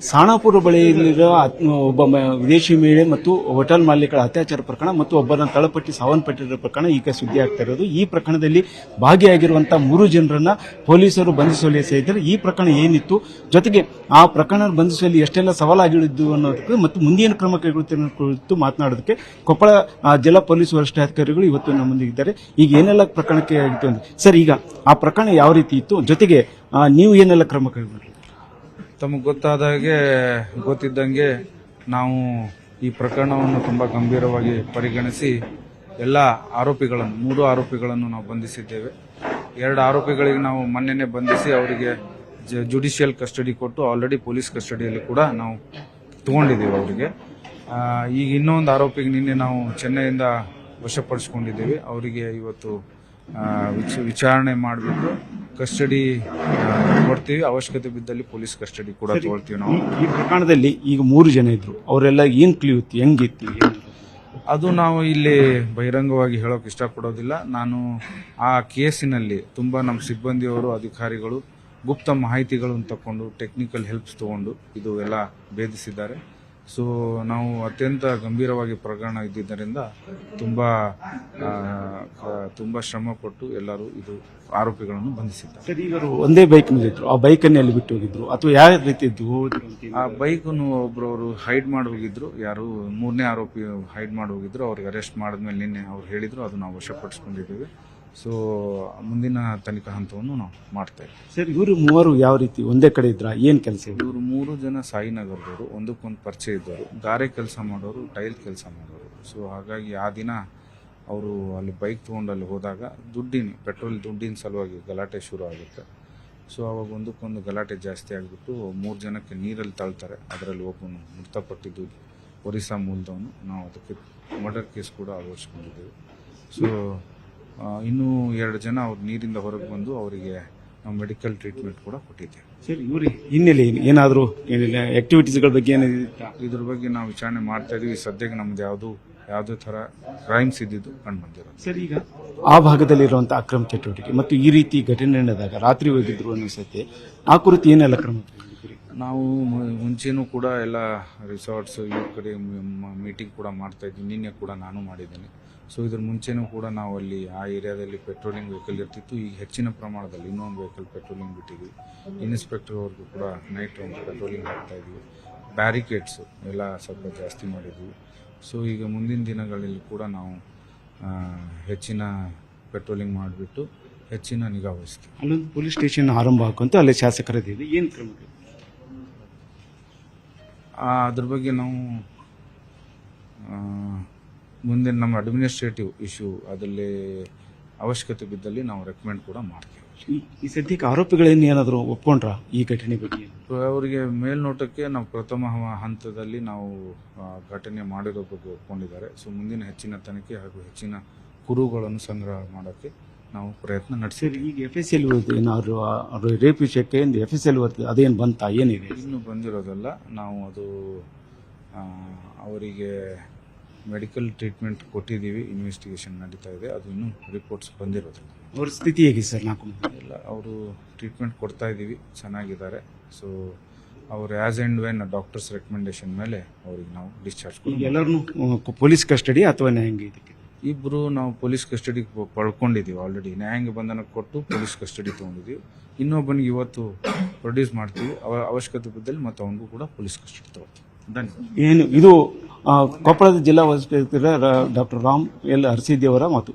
ಸಾಣಾಪುರ ಬಳಿಯಲ್ಲಿರುವ ಒಬ್ಬ ವಿದೇಶಿ ಮಹಿಳೆ ಮತ್ತು ಹೋಟೆಲ್ ಮಾಲೀಕರ ಅತ್ಯಾಚಾರ ಪ್ರಕರಣ ಮತ್ತು ಒಬ್ಬರನ್ನು ತಳಪಟ್ಟಿ ಸಾವನ್ನಪ್ಪಿರುವ ಪ್ರಕರಣ ಈಗ ಸುದ್ದಿ ಆಗ್ತಾ ಇರೋದು. ಈ ಪ್ರಕರಣದಲ್ಲಿ ಭಾಗಿಯಾಗಿರುವಂತಹ ಮೂರು ಜನರನ್ನ ಪೊಲೀಸರು ಬಂಧಿಸುವಲ್ಲಿ ಸೇರಿದ್ದಾರೆ. ಈ ಪ್ರಕರಣ ಏನಿತ್ತು? ಜೊತೆಗೆ ಆ ಪ್ರಕರಣ ಬಂಧಿಸುವಲ್ಲಿ ಎಷ್ಟೆಲ್ಲ ಸವಾಲಾಗಿದ್ದು ಅನ್ನೋದಕ್ಕೆ ಮತ್ತು ಮುಂದಿನ ಕ್ರಮ ಕೈಗೊಳ್ಳುತ್ತಿರುವ ಕುರಿತು ಮಾತನಾಡೋದಕ್ಕೆ ಕೊಪ್ಪಳ ಜಿಲ್ಲಾ ಪೊಲೀಸ್ ವರಿಷ್ಠಾಧಿಕಾರಿಗಳು ಇವತ್ತು ನಮ್ಮೊಂದಿಗಿದ್ದಾರೆ ಈಗ ಏನೆಲ್ಲ ಪ್ರಕರಣಕ್ಕೆ ಆಗಿತ್ತು ಸರ್, ಈಗ ಆ ಪ್ರಕರಣ ಯಾವ ರೀತಿ ಇತ್ತು? ಜೊತೆಗೆ ನೀವು ಏನೆಲ್ಲ ಕ್ರಮ ಕೈಗೊಂಡ್ರಿ ತಮಗೆ ಗೊತ್ತಾದ ಹಾಗೆ ಗೊತ್ತಿದ್ದಂಗೆ ನಾವು ಈ ಪ್ರಕರಣವನ್ನು ತುಂಬ ಗಂಭೀರವಾಗಿ ಪರಿಗಣಿಸಿ ಎಲ್ಲ ಆರೋಪಿಗಳನ್ನು, ಮೂರು ಆರೋಪಿಗಳನ್ನು ನಾವು ಬಂಧಿಸಿದ್ದೇವೆ. ಎರಡು ಆರೋಪಿಗಳಿಗೆ ನಾವು ಮೊನ್ನೆನೆ ಬಂಧಿಸಿ ಅವರಿಗೆ ಜುಡಿಷಿಯಲ್ ಕಸ್ಟಡಿ ಕೊಟ್ಟು ಆಲ್ರೆಡಿ ಪೊಲೀಸ್ ಕಸ್ಟಡಿಯಲ್ಲಿ ಕೂಡ ನಾವು ತಗೊಂಡಿದ್ದೀವಿ ಅವರಿಗೆ. ಈಗ ಇನ್ನೊಂದು ಆರೋಪಿಗೆ ನಿನ್ನೆ ನಾವು ಚೆನ್ನೈಯಿಂದ ವಶಪಡಿಸ್ಕೊಂಡಿದ್ದೀವಿ. ಅವರಿಗೆ ಇವತ್ತು ವಿಚಾರಣೆ ಮಾಡಿಬಿಟ್ಟು ಕಸ್ಟಡಿ ಕೊಡ್ತೀವಿ ಅವಶ್ಯಕತೆ ಬಿದ್ದಲ್ಲಿ ಪೊಲೀಸ್ ಕಸ್ಟಡಿ ಕೂಡ ತಗೊಳ್ತೀವಿ ನಾವು. ಈ- ಪ್ರಕರಣದಲ್ಲಿ ಈಗ ಮೂರು ಜನ ಇದ್ರು. ಅವರೆಲ್ಲ ಏನ್ ಕ್ಲಿಯುತ್ತಿ ಹೆಂಗಿತ್ತು? ಅದು ನಾವು ಇಲ್ಲಿ ಬಹಿರಂಗವಾಗಿ ಹೇಳೋಕೆ ಇಷ್ಟಪಡೋದಿಲ್ಲ. ನಾನು ಆ ಕೇಸಿನಲ್ಲಿ ತುಂಬ ನಮ್ಮ ಸಿಬ್ಬಂದಿಯವರು ಅಧಿಕಾರಿಗಳು ಗುಪ್ತ ಮಾಹಿತಿಗಳನ್ನು ತಕೊಂಡು ಟೆಕ್ನಿಕಲ್ ಹೆಲ್ಪ್ಸ್ ತಗೊಂಡು ಇದು ಎಲ್ಲ ಭೇದಿಸಿದ್ದಾರೆ. ಸೊ ನಾವು ಅತ್ಯಂತ ಗಂಭೀರವಾಗಿ ಪ್ರಕರಣ ಇದ್ದಿದ್ದರಿಂದ ತುಂಬ ತುಂಬ ಶ್ರಮ ಪಟ್ಟು ಎಲ್ಲರೂ ಇದು ಆರೋಪಿಗಳನ್ನು ಬಂಧಿಸಿದ್ದಾರೆ. ಸರ್ ಈಗ ಅವರು ಒಂದೇ ಬೈಕ್ ಇದ್ರು ಆ ಬೈಕ್ ಅಲ್ಲಿ ಬಿಟ್ಟು ಹೋಗಿದ್ರು. ಅಥವಾ ಯಾವ ರೀತಿ ಇದ್ದು ಹೋದ್ರು ಅಂತ ಏನು? ಆ ಬೈಕನ್ನು ಒಬ್ರವರು ಹೈಡ್ ಮಾಡಿ ಹೋಗಿದ್ರು. ಯಾರು ಮೂರನೇ ಆರೋಪಿ ಹೈಡ್ ಮಾಡಿ ಹೋಗಿದ್ರು. ಅವ್ರಿಗೆ ಅರೆಸ್ಟ್ ಮಾಡಿದ್ಮೇಲೆ ನಿನ್ನೆ ಅವ್ರು ಹೇಳಿದ್ರು. ಅದು ನಾವು ವಶಪಡಿಸ್ಕೊಂಡಿದ್ದೀವಿ. ಸೊ ಮುಂದಿನ ತನಿಖಾ ಹಂತವನ್ನು ನಾವು ಮಾಡ್ತೇವೆ ಸರ್ ಇವರು ಮೂವರು ಯಾವ ರೀತಿ ಒಂದೇ ಕಡೆ ಇದ್ರ? ಏನು ಕೆಲಸ ಇವರು? ಮೂರು ಜನ ಸಾಯಿನಗರದವರು ಒಂದಕ್ಕೊಂದು ಪರಿಚಯ ಇದ್ದವರು. ಗಾರೆ ಕೆಲಸ ಮಾಡೋರು ಟೈಲ್ ಕೆಲಸ ಮಾಡೋರು. ಸೊ ಹಾಗಾಗಿ ಆ ದಿನ ಅವರು ಅಲ್ಲಿ ಬೈಕ್ ತೊಗೊಂಡು ಅಲ್ಲಿ ಹೋದಾಗ ದುಡ್ಡಿನ ಪೆಟ್ರೋಲ್ ದುಡ್ಡಿನ ಸಲುವಾಗಿ ಗಲಾಟೆ ಶುರು ಆಗುತ್ತೆ. ಸೊ ಅವಾಗ ಒಂದಕ್ಕೊಂದು ಗಲಾಟೆ ಜಾಸ್ತಿ ಆಗಿಬಿಟ್ಟು ಮೂರು ಜನಕ್ಕೆ ನೀರಲ್ಲಿ ತಳ್ತಾರೆ. ಅದರಲ್ಲಿ ಒಬ್ಬನು ಮೃತಪಟ್ಟಿದ್ದು ಒರಿಸ್ಸಾ ಮೂಲದವನು. ನಾವು ಅದಕ್ಕೆ ಮರ್ಡರ್ ಕೇಸ್ ಕೂಡ ಆಲೋಚಿಸ್ಕೊಂಡಿದ್ದೇವೆ ಸೊ ಇನ್ನೂ ಎರಡು ಜನ ಅವ್ರು ನೀರಿಂದ ಹೊರಗೆ ಬಂದು ಅವರಿಗೆ ನಾವು ಮೆಡಿಕಲ್ ಟ್ರೀಟ್ಮೆಂಟ್ ಕೂಡ ಕೊಟ್ಟಿದ್ದೇವೆ ಸರಿ ಇವ್ರಿ ಹಿನ್ನೆಲೆ ಏನು ಏನಾದ್ರು ಏನಿಲ್ಲ ಆಕ್ಟಿವಿಟೀಸ್ಗಳ ಬಗ್ಗೆ? ಇದ್ರ ಬಗ್ಗೆ ನಾವು ವಿಚಾರಣೆ ಮಾಡ್ತಾ ಇದೀವಿ ಸದ್ಯಕ್ಕೆ ನಮ್ದು ಯಾವುದು ಯಾವುದೇ ಥರ ಕ್ರೈಮ್ಸ್ ಇದ್ದಿದ್ದು ಕಂಡು ಬಂದಿರೋದು ಸರ್ ಈಗ ಆ ಭಾಗದಲ್ಲಿರುವಂಥ ಅಕ್ರಮ ಚಟುವಟಿಕೆ ಮತ್ತು ಈ ರೀತಿ ಘಟನೆ ನಡೆದಾಗ ರಾತ್ರಿ ಹೋಗಿದ್ರು ಅನ್ನಿಸುತ್ತೆ ಆ ಕುರಿತು ಏನೆಲ್ಲ ಕ್ರಮ? ನಾವು ಮುಂಚೆನೂ ಕೂಡ ಎಲ್ಲ ರಿಸಾರ್ಟ್ಸ್ ಈ ಕಡೆ ಮೀಟಿಂಗ್ ಕೂಡ ಮಾಡ್ತಾ ಇದ್ವಿ. ನಿನ್ನೆ ಕೂಡ ನಾನು ಮಾಡಿದ್ದೇನೆ. ಸೊ ಇದ್ರ ಮುಂಚೆನೂ ಕೂಡ ನಾವು ಅಲ್ಲಿ ಆ ಏರಿಯಾದಲ್ಲಿ ಪೆಟ್ರೋಲಿಂಗ್ ವೆಹಿಕಲ್ ಇರ್ತಿತ್ತು. ಈಗ ಹೆಚ್ಚಿನ ಪ್ರಮಾಣದಲ್ಲಿ ಇನ್ನೊಂದು ವೆಹಿಕಲ್ ಪೆಟ್ರೋಲಿಂಗ್ ಬಿಟ್ಟಿದ್ವಿ. ಇನ್ಸ್ಪೆಕ್ಟರ್ ಅವ್ರಿಗೂ ಕೂಡ ನೈಟ್ ರೌಂಡ್ ಪೆಟ್ರೋಲಿಂಗ್ ಹಾಕ್ತಾ ಇದ್ವಿ. ಬ್ಯಾರಿಕೇಡ್ಸ್ ಎಲ್ಲ ಸ್ವಲ್ಪ ಜಾಸ್ತಿ ಮಾಡಿದ್ವಿ. ಸೊ ಈಗ ಮುಂದಿನ ದಿನಗಳಲ್ಲಿ ಕೂಡ ನಾವು ಹೆಚ್ಚಿನ ಪೆಟ್ರೋಲಿಂಗ್ ಮಾಡಿಬಿಟ್ಟು ಹೆಚ್ಚಿನ ನಿಗಾ ವಹಿಸ್ತೀವಿ. ಅಲ್ಲೊಂದು ಪೊಲೀಸ್ ಸ್ಟೇಷನ್ ಆರಂಭ ಹಾಕುವಂತ ಅಲ್ಲಿ ಶಾಸಕರದ್ದು ಏನು ಕ್ರಮ? ಕೈಗೊಂಡ್ರಿ? ಆ, ಅದ್ರ ಬಗ್ಗೆ ನಾವು ಮುಂದಿನ ಮುಂದೆ ನಮ್ಮ ಅಡ್ಮಿನಿಸ್ಟ್ರೇಟಿವ್ ಇಶ್ಯೂ ಅದರಲ್ಲಿ ಅವಶ್ಯಕತೆ ಬಿದ್ದಲ್ಲಿ ನಾವು ರೆಕಮೆಂಡ್ ಕೂಡ ಮಾಡ್ತೀವಿ. ಈ- ಸದ್ಯಕ್ಕೆ ಆರೋಪಿಗಳೇನು ಏನಾದರೂ ಒಪ್ಕೊಂಡ್ರ ಈ ಘಟನೆ ಬಗ್ಗೆ? ಸೊ ಅವರಿಗೆ ಮೇಲ್ನೋಟಕ್ಕೆ ನಾವು ಪ್ರಥಮ ಹಂತದಲ್ಲಿ ನಾವು ಘಟನೆ ಮಾಡಿರೋ ಬಗ್ಗೆ ಒಪ್ಕೊಂಡಿದ್ದಾರೆ. ಸೊ ಮುಂದಿನ ಹೆಚ್ಚಿನ ತನಿಖೆ ಹಾಗೂ ಹೆಚ್ಚಿನ ಕುರುಗಳನ್ನು ಸಂಗ್ರಹ ಮಾಡೋಕ್ಕೆ ನಾವು ಪ್ರಯತ್ನ ನಡೆಸಿದ್ರೆ ಈಗ ಎಫ್ ಎಸ್ ಎಲ್ ಏನಾದ್ರು ಅವರು ರೇಪ್ ವಿಷಯಕ್ಕೆ ಎಫ್ ಎಸ್ ಎಲ್ ಬರ್ತದೆ ಅದೇನು ಬಂತ ಏನಿದೆ? ಇನ್ನೂ ಬಂದಿರೋದಲ್ಲ ನಾವು ಅದು ಆ, ಅವರಿಗೆ ಮೆಡಿಕಲ್ ಟ್ರೀಟ್ಮೆಂಟ್ ಕೊಟ್ಟಿದ್ದೀವಿ ಇನ್ವೆಸ್ಟಿಗೇಷನ್ ನಡೀತಾ ಇದೆ ಅದು ಇನ್ನೂ ರಿಪೋರ್ಟ್ಸ್ ಬಂದಿರೋದಿಲ್ಲ ಅವ್ರ ಸ್ಥಿತಿ ಹೇಗೆ ಸರ್ ನಾಲ್ಕು ಇಲ್ಲ ಎಲ್ಲ ಅವರು ಟ್ರೀಟ್ಮೆಂಟ್ ಕೊಡ್ತಾ ಇದ್ದೀವಿ ಚೆನ್ನಾಗಿದ್ದಾರೆ ಸೊ ಅವ್ರು as and when doctors recommendation ಮೇಲೆ ಅವ್ರಿಗೆ ನಾವು ಡಿಸ್ಚಾರ್ಜ್ ಈಗ ಎಲ್ಲರನ್ನು ಪೊಲೀಸ್ ಕಸ್ಟಡಿ ಅಥವಾ ಹೆಂಗೆ ಇದಕ್ಕೆ? ಇಬ್ಬರು ನಾವು ಪೊಲೀಸ್ ಕಸ್ಟಡಿ ಪಡ್ಕೊಂಡಿದ್ದೀವಿ ಆಲ್ರೆಡಿ ನ್ಯಾಯಾಂಗ ಬಂಧನ ಕೊಟ್ಟು ಪೊಲೀಸ್ ಕಸ್ಟಡಿ ತೊಗೊಂಡಿದ್ದೀವಿ ಇನ್ನೊಬ್ಬನಿಗೆ ಇವತ್ತು ಪ್ರೊಡ್ಯೂಸ್ ಮಾಡ್ತೀವಿ. ಅವರ ಅವಶ್ಯಕತೆ ಬಿದ್ದಲ್ಲಿ ಮತ್ತು ಅವನಿಗೂ ಕೂಡ ಪೊಲೀಸ್ ಕಸ್ಟಡಿ ತಗೋತೀವಿ. ಧನ್ಯವಾದ. ಏನು, ಇದು ಕೊಪ್ಪಳದ ಜಿಲ್ಲಾ ವೈದ್ಯರ ಡಾಕ್ಟರ್ ರಾಮ್ ಎಲ್. ಹರ್ಸಿದ್ದಿ ಮಾತು.